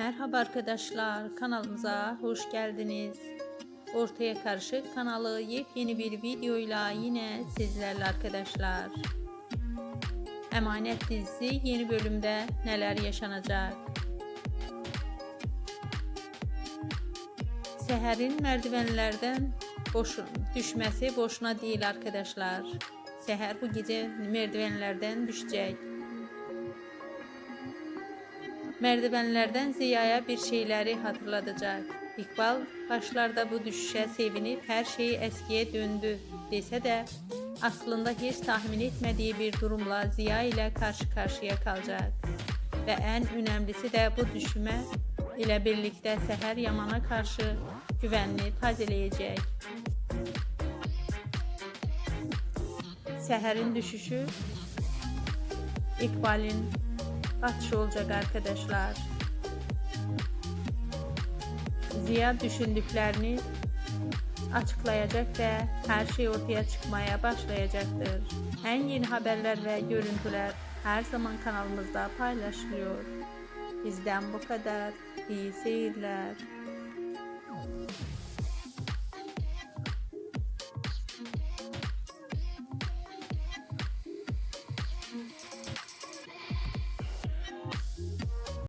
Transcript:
Merhaba arkadaşlar, kanalımıza hoş geldiniz. Ortaya Karışık kanalı yepyeni bir videoyla yine sizlerle arkadaşlar. Emanet dizisi yeni bölümde neler yaşanacak? Seher'in merdivenlerden boş, düşmesi boşuna değil arkadaşlar. Seher bu gece merdivenlerden düşecek. Merdivenlerden Ziya'ya bir şeyleri hatırlatacak. İkbal başlarda bu düşüşe sevinip her şeyi eskiye döndü dese de aslında hiç tahmin etmediği bir durumla Ziya ile karşı karşıya kalacak. Ve en önemlisi de bu düşüme ile birlikte Seher Yaman'a karşı güvenini tazeleyecek. Seher'in düşüşü İkbal'in atışı olacak arkadaşlar. Ziya düşündüklerini açıklayacak ve her şey ortaya çıkmaya başlayacaktır. En yeni haberler ve görüntüler her zaman kanalımızda paylaşılıyor. Bizden bu kadar. İyi seyirler.